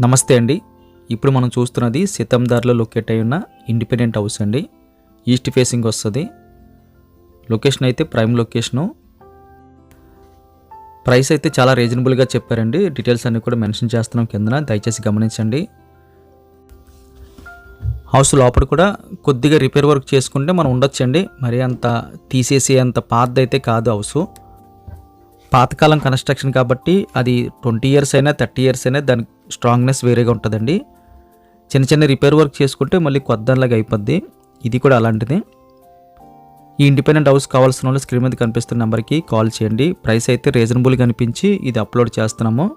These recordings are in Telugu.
నమస్తే అండి. ఇప్పుడు మనం చూస్తున్నది సీతందార్లో లొకేట్ అయి ఉన్న ఇండిపెండెంట్ హౌస్ అండి. ఈస్ట్ ఫేసింగ్ వస్తుంది. లొకేషన్ అయితే ప్రైమ్ లొకేషను ప్రైస్ అయితే చాలా రీజనబుల్గా చెప్పారండి. డీటెయిల్స్ అన్నీ కూడా మెన్షన్ చేస్తున్నాం కిందన. దయచేసి గమనించండి. హౌస్ లోపల కూడా కొద్దిగా రిపేర్ వర్క్ చేసుకుంటే మనం ఉండొచ్చండి. మరి అంత తీసేసి అంత పాతదైతే కాదు హౌసు పాతకాలం కన్స్ట్రక్షన్ కాబట్టి అది ట్వంటీ ఇయర్స్ అయినా థర్టీ ఇయర్స్ అయినా దాని స్ట్రాంగ్నెస్ వేరేగా ఉంటుందండి. చిన్న చిన్న రిపేర్ వర్క్ చేసుకుంటే మళ్ళీ కొత్తలాగా అయిపోద్ది. ఇది కూడా అలాంటిది. ఈ ఇండిపెండెంట్ హౌస్ కావాల్సిన వాళ్ళు స్క్రీన్ మీద కనిపిస్తున్న నెంబర్కి కాల్ చేయండి. ప్రైస్ అయితే రీజనబుల్గా అనిపించి ఇది అప్లోడ్ చేస్తున్నాము.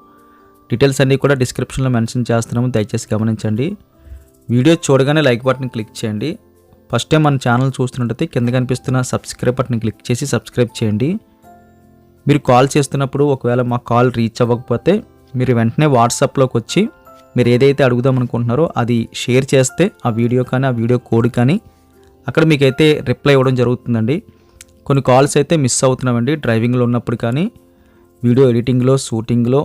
డీటెయిల్స్ అన్నీ కూడా డిస్క్రిప్షన్లో మెన్షన్ చేస్తున్నాము. దయచేసి గమనించండి. వీడియో చూడగానే లైక్ బటన్ క్లిక్ చేయండి. ఫస్ట్ టైం మన ఛానల్ చూస్తున్నట్టయితే కింద కనిపిస్తున్న సబ్స్క్రైబ్ బటన్ క్లిక్ చేసి సబ్స్క్రైబ్ చేయండి. మీరు కాల్ చేస్తున్నప్పుడు ఒకవేళ మా కాల్ రీచ్ అవ్వకపోతే మీరు వెంటనే వాట్సాప్లోకి వచ్చి మీరు ఏదైతే అడుగుదాం అనుకుంటున్నారో అది షేర్ చేస్తే ఆ వీడియో కానీ ఆ వీడియో కోడ్ కానీ అక్కడ మీకైతే రిప్లై ఇవ్వడం జరుగుతుందండి. కొన్ని కాల్స్ అయితే మిస్ అవుతున్నామండి. డ్రైవింగ్లో ఉన్నప్పుడు కానీ వీడియో ఎడిటింగ్లో షూటింగ్లో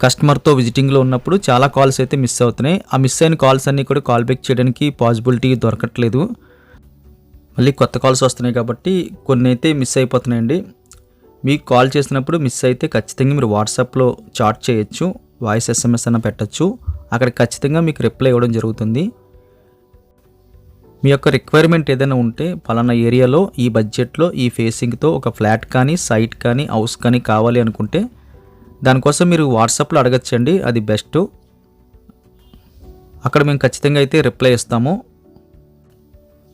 కస్టమర్తో విజిటింగ్లో ఉన్నప్పుడు చాలా కాల్స్ అయితే మిస్ అవుతున్నాయి. ఆ మిస్ అయిన కాల్స్ అన్నీ కూడా కాల్ బ్యాక్ చేయడానికి పాసిబిలిటీ దొరకట్లేదు. మళ్ళీ కొత్త కాల్స్ వస్తున్నాయి కాబట్టి కొన్ని అయితే మిస్ అయిపోతున్నాయండి. మీకు కాల్ చేసినప్పుడు మిస్ అయితే ఖచ్చితంగా మీరు వాట్సాప్లో చాట్ చేయొచ్చు వాయిస్ ఎస్ఎంఎస్ అన్న పెట్టచ్చు. అక్కడ ఖచ్చితంగా మీకు రిప్లై ఇవ్వడం జరుగుతుంది. మీ యొక్క రిక్వైర్మెంట్ ఏదైనా ఉంటే పలానా ఏరియాలో ఈ బడ్జెట్లో ఈ ఫేసింగ్తో ఒక ఫ్లాట్ కానీ సైట్ కానీ హౌస్ కానీ కావాలి అనుకుంటే దానికోసం మీరు వాట్సాప్లో అడగచ్చండి అది బెస్ట్ అక్కడ మేము ఖచ్చితంగా అయితే రిప్లై ఇస్తాము.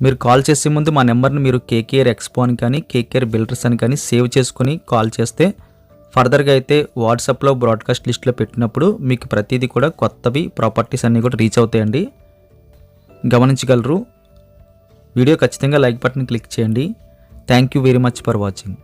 మీరు కాల్ చేసే ముందు మా నెంబర్ని మీరు కేకేఆర్ ఎక్స్పో అని కానీ కేకేఆర్ బిల్డర్స్ అని కానీ సేవ్ చేసుకొని కాల్ చేస్తే ఫర్దర్గా అయితే వాట్సాప్లో బ్రాడ్కాస్ట్ లిస్ట్లో పెట్టినప్పుడు మీకు ప్రతిదీ కూడా కొత్తవి ప్రాపర్టీస్ అన్నీ కూడా రీచ్ అవుతాయండి. గమనించగలరు. వీడియో ఖచ్చితంగా లైక్ బటన్ క్లిక్ చేయండి. Thank you very much for watching